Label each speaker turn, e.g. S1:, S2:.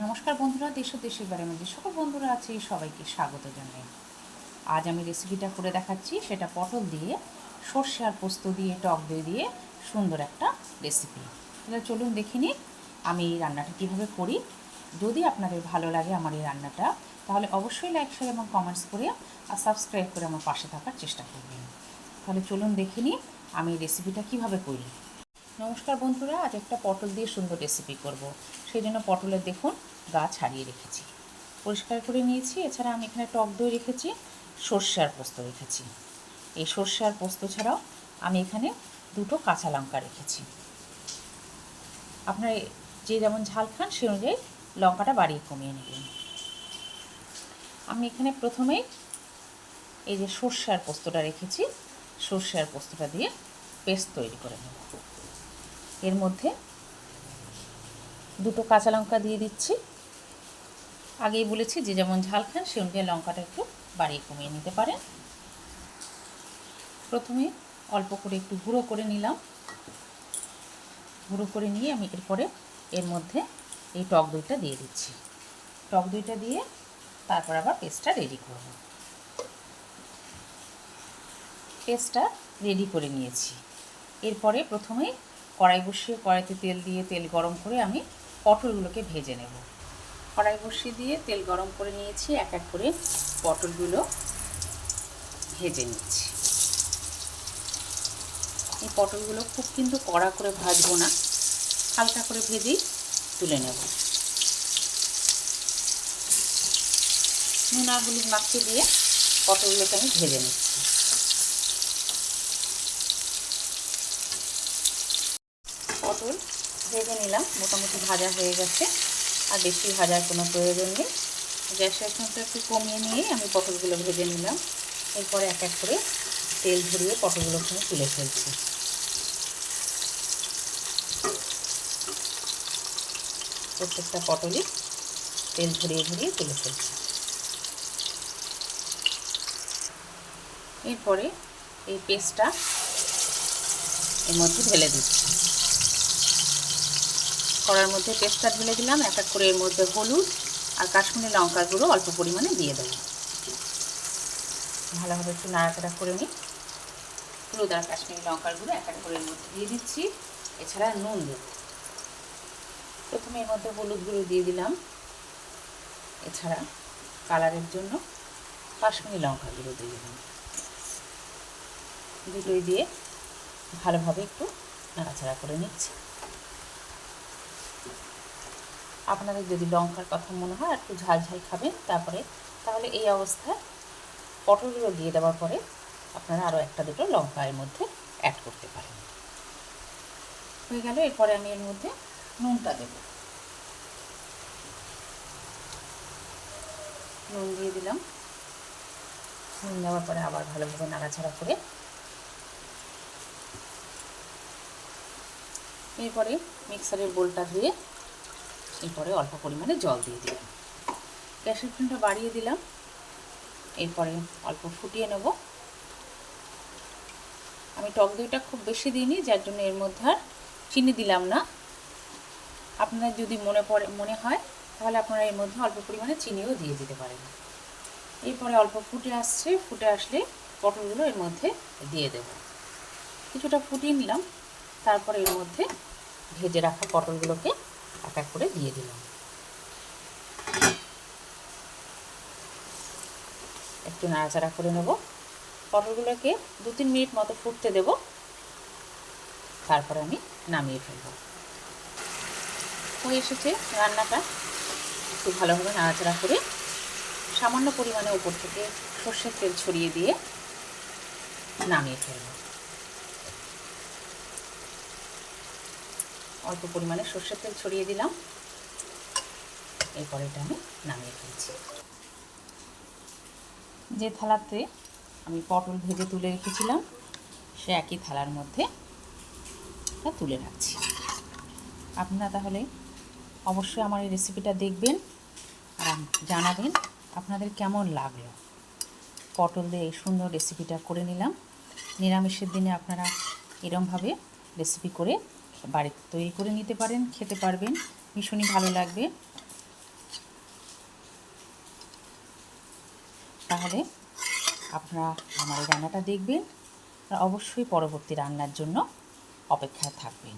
S1: নমস্কার বন্ধুরা, দেশ দেশের বাড়ির মধ্যে সকল বন্ধুরা আছে, সবাইকে স্বাগত জানাই। আজ আমি রেসিপিটা করে দেখাচ্ছি, সেটা পটল দিয়ে, সর্ষে আর পোস্ত দিয়ে, টক দই দিয়ে সুন্দর একটা রেসিপি তাহলে চলুন দেখে নিই আমি এই রান্নাটা কীভাবে করি। যদি আপনাদের ভালো লাগে আমার এই রান্নাটা, তাহলে অবশ্যই লাইক শেয়ার এবং কমেন্টস করে আর সাবস্ক্রাইব করে আমার পাশে থাকার চেষ্টা করবেন। তাহলে চলুন দেখে নিই আমি রেসিপিটা কীভাবে করি। নমস্কার বন্ধুরা, আজ একটা পটল দিয়ে সুন্দর রেসিপি করব। সেই জন্য পটলের দেখুন, গা ছাড়িয়ে রেখেছি। পরিষ্কার করে নিয়েছি, এছাড়া আমি এখানে টক দই রেখেছি সর্ষে আর পোস্ত রেখেছি। এই সর্ষে আর পোস্ত ছাড়াও আমি এখানে দুটো কাঁচা লঙ্কা রেখেছি। আপনার যে যেমন ঝাল খান, সে অনুযায়ী লঙ্কাটা বাড়িয়ে কমিয়ে নেবেন। আমি এখানে প্রথমেই এই যে সর্ষে আর পোস্তটা রেখেছি সর্ষে আর পোস্তটা দিয়ে পেস্ট তৈরি করে নেব। এর মধ্যে দুটো কাঁচা লঙ্কা দিয়ে দিচ্ছি। আগেই বলেছি যে যেমন ঝাল খান সে অনুযায়ী লঙ্কাটা একটু বাড়িয়ে কমিয়ে নিতে পারেন। প্রথমে অল্প করে একটু গুঁড়ো করে নিলাম। গুঁড়ো করে নিয়ে আমি এরপরে এর মধ্যে এই টক দইটা দিয়ে দিচ্ছি। টক দইটা দিয়ে তারপর আবার পেস্টটা রেডি করব। পেস্টটা রেডি করে নিয়েছি। এরপরে প্রথমে কড়াই বসিয়ে কড়াইতে তেল দিয়ে তেল গরম করে আমি পটলগুলোকে ভেজে নেব। কড়াই বসিয়ে দিয়ে তেল গরম করে নিয়েছি, এক এক করে পটলগুলো ভেজে নিচ্ছি। এই পটলগুলো খুব কিন্তু কড়া করে ভাজবো না, হালকা করে ভেজেই তুলে নেব। নুন আর হলুদ মাখিয়ে দিয়ে পটলগুলোকে আমি ভেজে নিচ্ছি। পটল ভেজে নিলাম, মোটামুটি ভাজা হয়ে গেছে। আর বেশি ভাজার কোনো প্রয়োজন নেই। গ্যাসের ফ্লেমটা একটু কমিয়ে নিয়ে আমি পটলগুলো ভেজে নিলাম। এরপরে এক এক করে তেল ধরিয়ে পটলগুলো ওখানে তুলে ফেলছি। প্রত্যেকটা পটলই তেল ঝরিয়ে ধরিয়ে তুলে ফেলছি। এরপরে এই পেস্টটা এর মধ্যে ঢেলে দিচ্ছি। কড়ার মধ্যে পেস্টটা ঢেলে দিলাম, এক এক করে এর মধ্যে হলুদ আর কাশ্মীরি লঙ্কার গুঁড়ো অল্প পরিমাণে দিয়ে দেবো। ভালোভাবে একটু নাড়াচাড়া করে নিই। হলুদ আর কাশ্মীরি লঙ্কার গুঁড়ো এক এক করে এর মধ্যে দিয়ে দিচ্ছি। এছাড়া নুন দেবো। প্রথমে এর মধ্যে হলুদ গুঁড়ো দিয়ে দিলাম। এছাড়া কালারের জন্য কাশ্মীরি লঙ্কা গুঁড়ো দিয়ে দিলাম। দুটোই দিয়ে ভালোভাবে একটু নাড়াচাড়া করে নিচ্ছি। আপনাদের যদি লঙ্কার কথা মনে হয়, একটু ঝাল ঝাল খাবেন, তারপরে, তাহলে এই অবস্থায় পটলগুলো দিয়ে দেওয়ার পরে আপনারা আরও একটা দুটো লঙ্কা এর মধ্যে অ্যাড করতে পারেন। হয়ে গেল, এরপরে আমি এর মধ্যে নুনটা দেব। নুন দিয়ে দিলাম। নুন দেওয়ার পরে আবার ভালোভাবে নাড়াচাড়া করে এরপরে মিক্সারের বোলটা ধুয়ে এরপরে অল্প পরিমাণে জল দিয়ে দিলাম। গ্যাসের ফ্লেমটা বাড়িয়ে দিলাম। এরপরে অল্প ফুটিয়ে নেব। আমি টক দইটা খুব বেশি দিইনি, যার জন্য এর মধ্যে আর চিনি দিলাম না। আপনার যদি মনে পড়ে, মনে হয়, তাহলে আপনারা এর মধ্যে অল্প পরিমাণে চিনিও দিয়ে দিতে পারেন। এরপরে অল্প ফুটে আসছে, ফুটে আসলে পটলগুলো এর মধ্যে দিয়ে দেব। কিছুটা ফুটিয়ে নিলাম, তারপরে এর মধ্যে ভেজে রাখা পটলগুলোকে এক এক করে দিয়ে দিলাম। একটু নাড়াচাড়া করে নেব। পটলগুলোকে দু তিন মিনিট মতো ফুটতে দেব। তারপরে আমি নামিয়ে ফেলব। হয়ে এসেছে রান্নাটা। একটু ভালোভাবে নাড়াচাড়া করে সামান্য পরিমাণে উপর থেকে সর্ষের তেল ছড়িয়ে দিয়ে নামিয়ে ফেলব। অল্প পরিমাণে সর্ষের তেল ছড়িয়ে দিলাম। এরপর এটা আমি নামিয়ে ফেলছি। যে থালাতে আমি পটল ভেজে তুলে রেখেছিলাম, সে একই থালার মধ্যে তুলে রাখছি। আপনারা তাহলে অবশ্যই আমার এই রেসিপিটা দেখবেন আর জানাবেন আপনাদের কেমন লাগল। পটল দিয়ে এই সুন্দর রেসিপিটা করে নিলাম। নিরামিষের দিনে আপনারা এরমভাবে রেসিপি করে বাড়িতে তৈরি করে নিতে পারেন, খেতে পারবেন। ভীষণই ভালো লাগবে। তাহলে আপনারা আমার এই রান্নাটা দেখবেন আর অবশ্যই পরবর্তী রান্নার জন্য অপেক্ষায় থাকবেন।